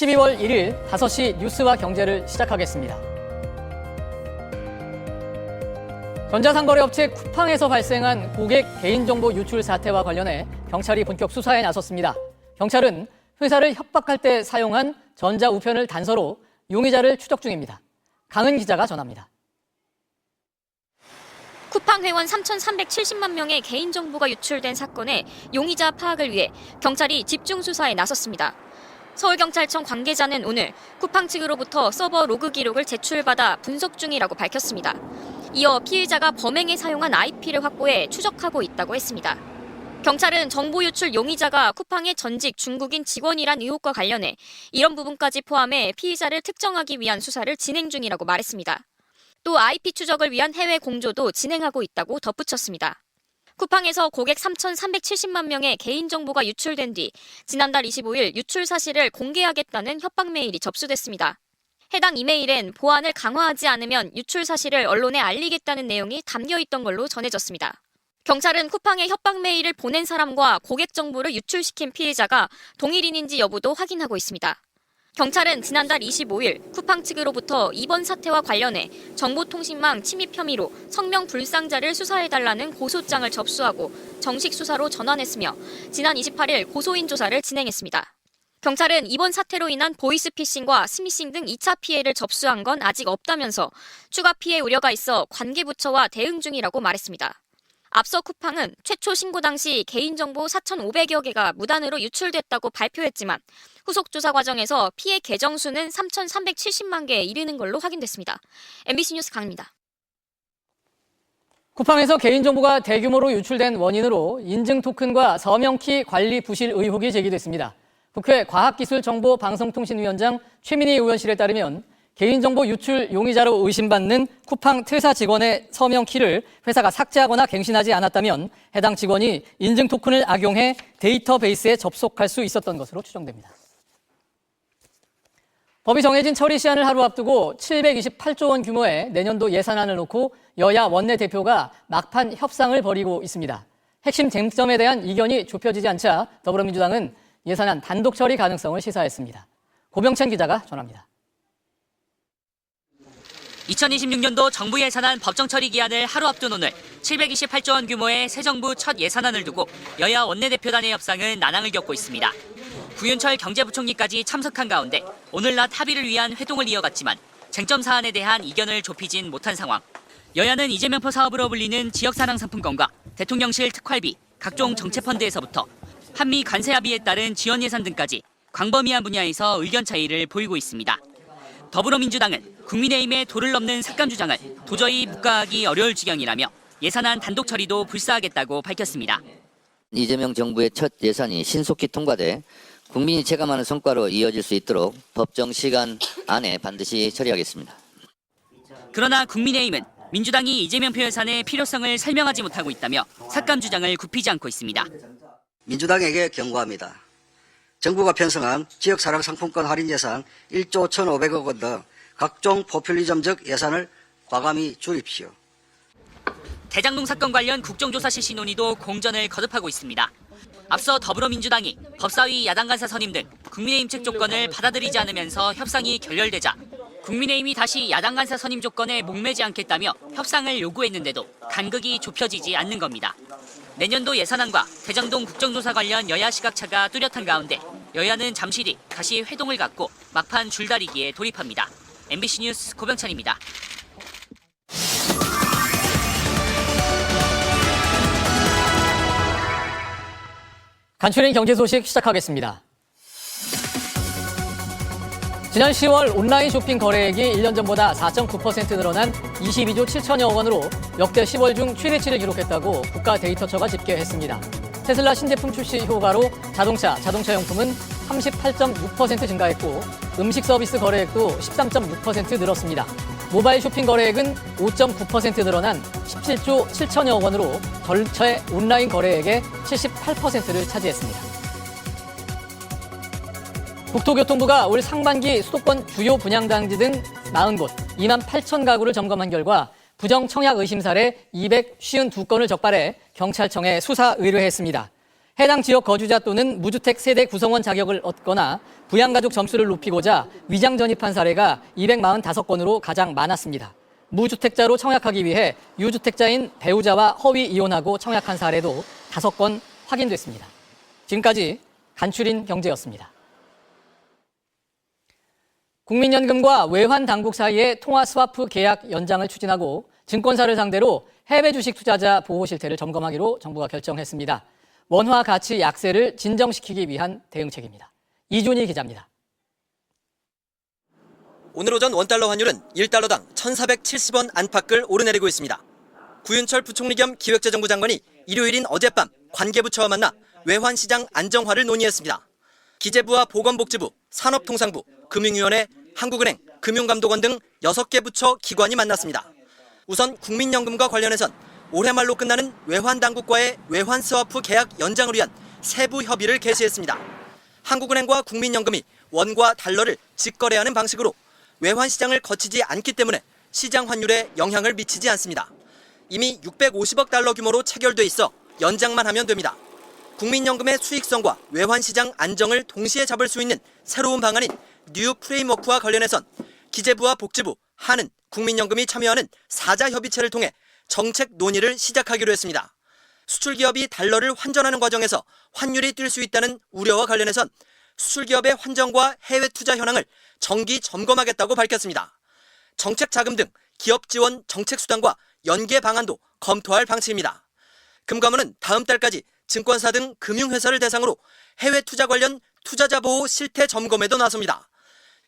12월 1일 5시 뉴스와 경제를 시작하겠습니다. 전자상거래업체 쿠팡에서 발생한 고객 개인정보 유출 사태와 관련해 경찰이 본격 수사에 나섰습니다. 경찰은 회사를 협박할 때 사용한 전자우편을 단서로 용의자를 추적 중입니다. 강은 기자가 전합니다. 쿠팡 회원 3,370만 명의 개인정보가 유출된 사건의 용의자 파악을 위해 경찰이 집중 수사에 나섰습니다. 서울경찰청 관계자는 오늘 쿠팡 측으로부터 서버 로그 기록을 제출받아 분석 중이라고 밝혔습니다. 이어 피해자가 범행에 사용한 IP를 확보해 추적하고 있다고 했습니다. 경찰은 정보 유출 용의자가 쿠팡의 전직 중국인 직원이란 의혹과 관련해 이런 부분까지 포함해 피의자를 특정하기 위한 수사를 진행 중이라고 말했습니다. 또 IP 추적을 위한 해외 공조도 진행하고 있다고 덧붙였습니다. 쿠팡에서 고객 3,370만 명의 개인정보가 유출된 뒤 지난달 25일 유출 사실을 공개하겠다는 협박 메일이 접수됐습니다. 해당 이메일엔 보안을 강화하지 않으면 유출 사실을 언론에 알리겠다는 내용이 담겨 있던 걸로 전해졌습니다. 경찰은 쿠팡에 협박 메일을 보낸 사람과 고객 정보를 유출시킨 피해자가 동일인인지 여부도 확인하고 있습니다. 경찰은 지난달 25일 쿠팡 측으로부터 이번 사태와 관련해 정보통신망 침입 혐의로 성명 불상자를 수사해달라는 고소장을 접수하고 정식 수사로 전환했으며 지난 28일 고소인 조사를 진행했습니다. 경찰은 이번 사태로 인한 보이스피싱과 스미싱 등 2차 피해를 접수한 건 아직 없다면서 추가 피해 우려가 있어 관계부처와 대응 중이라고 말했습니다. 앞서 쿠팡은 최초 신고 당시 개인정보 4,500여 개가 무단으로 유출됐다고 발표했지만 후속 조사 과정에서 피해 계정 수는 3,370만 개에 이르는 걸로 확인됐습니다. MBC 뉴스 강입니다. 쿠팡에서 개인정보가 대규모로 유출된 원인으로 인증 토큰과 서명키 관리 부실 의혹이 제기됐습니다. 국회 과학기술정보방송통신위원장 최민희 의원실에 따르면 개인정보 유출 용의자로 의심받는 쿠팡 퇴사 직원의 서명키를 회사가 삭제하거나 갱신하지 않았다면 해당 직원이 인증 토큰을 악용해 데이터베이스에 접속할 수 있었던 것으로 추정됩니다. 법이 정해진 처리 시한을 하루 앞두고 728조 원 규모의 내년도 예산안을 놓고 여야 원내대표가 막판 협상을 벌이고 있습니다. 핵심 쟁점에 대한 이견이 좁혀지지 않자 더불어민주당은 예산안 단독 처리 가능성을 시사했습니다. 고병찬 기자가 전합니다. 2026년도 정부 예산안 법정 처리 기한을 하루 앞둔 오늘 728조 원 규모의 새 정부 첫 예산안을 두고 여야 원내대표 단의 협상은 난항을 겪고 있습니다. 구윤철 경제부총리까지 참석한 가운데 오늘 낮 합의를 위한 회동을 이어갔지만 쟁점 사안에 대한 이견을 좁히진 못한 상황. 여야는 이재명표 사업으로 불리는 지역사랑 상품권과 대통령실 특활비, 각종 정책펀드에서부터 한미 관세 합의에 따른 지원 예산 등까지 광범위한 분야에서 의견 차이를 보이고 있습니다. 더불어민주당은 국민의힘의 도를 넘는 삭감 주장을 도저히 묵과하기 어려울 지경이라며 예산안 단독 처리도 불사하겠다고 밝혔습니다. 이재명 정부의 첫 예산이 신속히 통과돼 국민이 체감하는 성과로 이어질 수 있도록 법정 시간 안에 반드시 처리하겠습니다. 그러나 국민의힘은 민주당이 이재명 표 예산의 필요성을 설명하지 못하고 있다며 삭감 주장을 굽히지 않고 있습니다. 민주당에게 경고합니다. 정부가 편성한 지역사랑 상품권 할인 예산 1조 1,500억 원 등 각종 포퓰리즘적 예산을 과감히 줄입시오. 대장동 사건 관련 국정조사 실시 논의도 공전을 거듭하고 있습니다. 앞서 더불어민주당이 법사위 야당 간사 선임 등 국민의힘 측 조건을 받아들이지 않으면서 협상이 결렬되자 국민의힘이 다시 야당 간사 선임 조건에 목매지 않겠다며 협상을 요구했는데도 간극이 좁혀지지 않는 겁니다. 내년도 예산안과 대장동 국정조사 관련 여야 시각차가 뚜렷한 가운데 여야는 잠시 뒤 다시 회동을 갖고 막판 줄다리기에 돌입합니다. MBC 뉴스 고병찬입니다. 간추린 경제 소식 시작하겠습니다. 지난 10월 온라인 쇼핑 거래액이 1년 전보다 4.9% 늘어난 22조 7천여 원으로 역대 10월 중 최대치를 기록했다고 국가 데이터처가 집계했습니다. 테슬라 신제품 출시 효과로 자동차, 자동차 용품은 38.6% 증가했고 음식 서비스 거래액도 13.6% 늘었습니다. 모바일 쇼핑 거래액은 5.9% 늘어난 17조 7천여 원으로 전체 온라인 거래액의 78%를 차지했습니다. 국토교통부가 올 상반기 수도권 주요 분양단지 등 40곳 2만 8천 가구를 점검한 결과 부정 청약 의심 사례 252건을 적발해 경찰청에 수사 의뢰했습니다. 해당 지역 거주자 또는 무주택 세대 구성원 자격을 얻거나 부양가족 점수를 높이고자 위장 전입한 사례가 245건으로 가장 많았습니다. 무주택자로 청약하기 위해 유주택자인 배우자와 허위 이혼하고 청약한 사례도 5건 확인됐습니다. 지금까지 간추린 경제였습니다. 국민연금과 외환 당국 사이의 통화 스와프 계약 연장을 추진하고 증권사를 상대로 해외 주식 투자자 보호 실태를 점검하기로 정부가 결정했습니다. 원화 가치 약세를 진정시키기 위한 대응책입니다. 이준희 기자입니다. 오늘 오전 원달러 환율은 1달러당 1,470원 안팎을 오르내리고 있습니다. 구윤철 부총리 겸 기획재정부 장관이 일요일인 어젯밤 관계부처와 만나 외환시장 안정화를 논의했습니다. 기재부와 보건복지부, 산업통상부, 금융위원회, 한국은행, 금융감독원 등 6개 부처 기관이 만났습니다. 우선 국민연금과 관련해선 올해 말로 끝나는 외환 당국과의 외환 스와프 계약 연장을 위한 세부 협의를 개시했습니다. 한국은행과 국민연금이 원과 달러를 직거래하는 방식으로 외환 시장을 거치지 않기 때문에 시장 환율에 영향을 미치지 않습니다. 이미 650억 달러 규모로 체결돼 있어 연장만 하면 됩니다. 국민연금의 수익성과 외환시장 안정을 동시에 잡을 수 있는 새로운 방안인 뉴 프레임워크와 관련해선 기재부와 복지부, 한은, 국민연금이 참여하는 사자 협의체를 통해 정책 논의를 시작하기로 했습니다. 수출 기업이 달러를 환전하는 과정에서 환율이 뛸 수 있다는 우려와 관련해선 수출 기업의 환전과 해외 투자 현황을 정기 점검하겠다고 밝혔습니다. 정책 자금 등 기업 지원 정책 수단과 연계 방안도 검토할 방침입니다. 금감원은 다음 달까지 증권사 등 금융회사를 대상으로 해외 투자 관련 투자자 보호 실태 점검에도 나섭니다.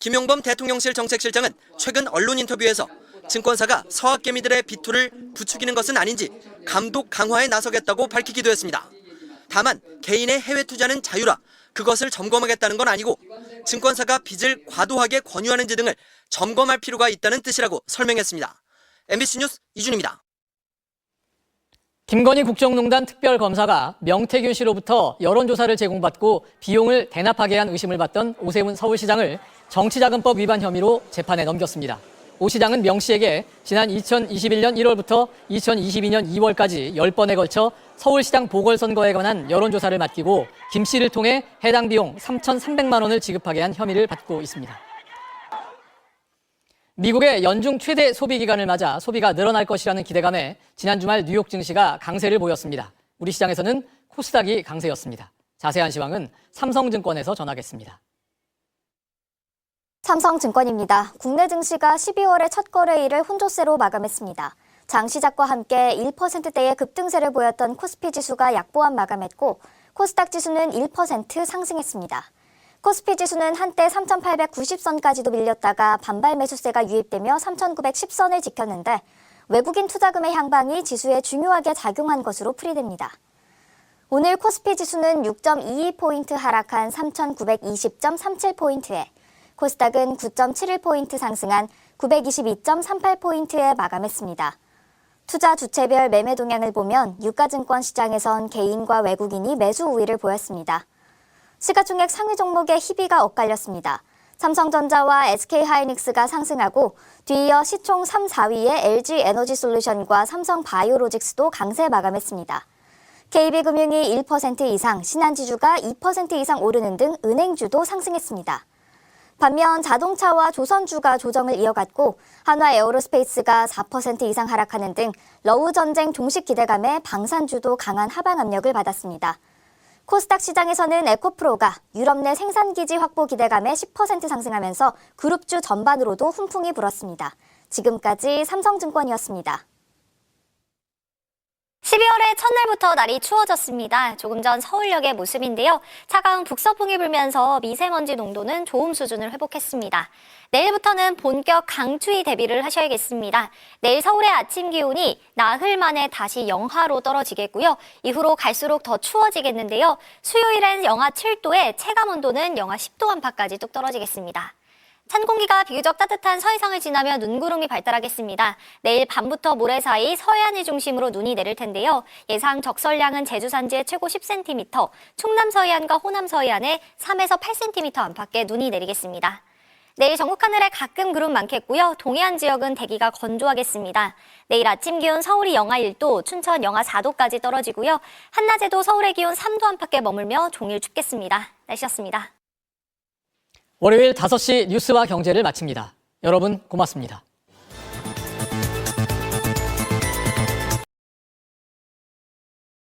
김용범 대통령실 정책실장은 최근 언론 인터뷰에서 증권사가 서학개미들의 비투를 부추기는 것은 아닌지 감독 강화에 나서겠다고 밝히기도 했습니다. 다만 개인의 해외 투자는 자유라 그것을 점검하겠다는 건 아니고 증권사가 빚을 과도하게 권유하는지 등을 점검할 필요가 있다는 뜻이라고 설명했습니다. MBC 뉴스 이준입니다. 김건희 국정농단 특별검사가 명태균 씨로부터 여론조사를 제공받고 비용을 대납하게 한 의심을 받던 오세훈 서울시장을 정치자금법 위반 혐의로 재판에 넘겼습니다. 오 시장은 명 씨에게 지난 2021년 1월부터 2022년 2월까지 10번에 걸쳐 서울시장 보궐선거에 관한 여론조사를 맡기고 김 씨를 통해 해당 비용 3,300만 원을 지급하게 한 혐의를 받고 있습니다. 미국의 연중 최대 소비 기간을 맞아 소비가 늘어날 것이라는 기대감에 지난 주말 뉴욕 증시가 강세를 보였습니다. 우리 시장에서는 코스닥이 강세였습니다. 자세한 시황은 삼성증권에서 전하겠습니다. 삼성증권입니다. 국내 증시가 12월의 첫 거래일을 혼조세로 마감했습니다. 장 시작과 함께 1%대의 급등세를 보였던 코스피 지수가 약보합 마감했고 코스닥 지수는 1% 상승했습니다. 코스피 지수는 한때 3,890선까지도 밀렸다가 반발 매수세가 유입되며 3,910선을 지켰는데 외국인 투자금의 향방이 지수에 중요하게 작용한 것으로 풀이됩니다. 오늘 코스피 지수는 6.22포인트 하락한 3,920.37포인트에 코스닥은 9.71포인트 상승한 922.38포인트에 마감했습니다. 투자 주체별 매매 동향을 보면 유가증권 시장에선 개인과 외국인이 매수 우위를 보였습니다. 시가총액 상위 종목의 희비가 엇갈렸습니다. 삼성전자와 SK하이닉스가 상승하고 뒤이어 시총 3, 4위의 LG에너지솔루션과 삼성바이오로직스도 강세 마감했습니다. KB금융이 1% 이상, 신한지주가 2% 이상 오르는 등 은행주도 상승했습니다. 반면 자동차와 조선주가 조정을 이어갔고 한화 에어로스페이스가 4% 이상 하락하는 등 러우 전쟁 종식 기대감에 방산주도 강한 하방 압력을 받았습니다. 코스닥 시장에서는 에코프로가 유럽 내 생산기지 확보 기대감에 10% 상승하면서 그룹주 전반으로도 훈풍이 불었습니다. 지금까지 삼성증권이었습니다. 12월의 첫날부터 날이 추워졌습니다. 조금 전 서울역의 모습인데요. 차가운 북서풍이 불면서 미세먼지 농도는 좋음 수준을 회복했습니다. 내일부터는 본격 강추위 대비를 하셔야겠습니다. 내일 서울의 아침 기온이 나흘 만에 다시 영하로 떨어지겠고요. 이후로 갈수록 더 추워지겠는데요. 수요일엔 영하 7도에 체감 온도는 영하 10도 안팎까지 뚝 떨어지겠습니다. 찬 공기가 비교적 따뜻한 서해상을 지나며 눈구름이 발달하겠습니다. 내일 밤부터 모레 사이 서해안을 중심으로 눈이 내릴 텐데요. 예상 적설량은 제주 산지에 최고 10cm, 충남 서해안과 호남 서해안에 3에서 8cm 안팎의 눈이 내리겠습니다. 내일 전국 하늘에 가끔 구름 많겠고요. 동해안 지역은 대기가 건조하겠습니다. 내일 아침 기온 서울이 영하 1도, 춘천 영하 4도까지 떨어지고요. 한낮에도 서울의 기온 3도 안팎에 머물며 종일 춥겠습니다. 날씨였습니다. 월요일 5시 뉴스와 경제를 마칩니다. 여러분 고맙습니다.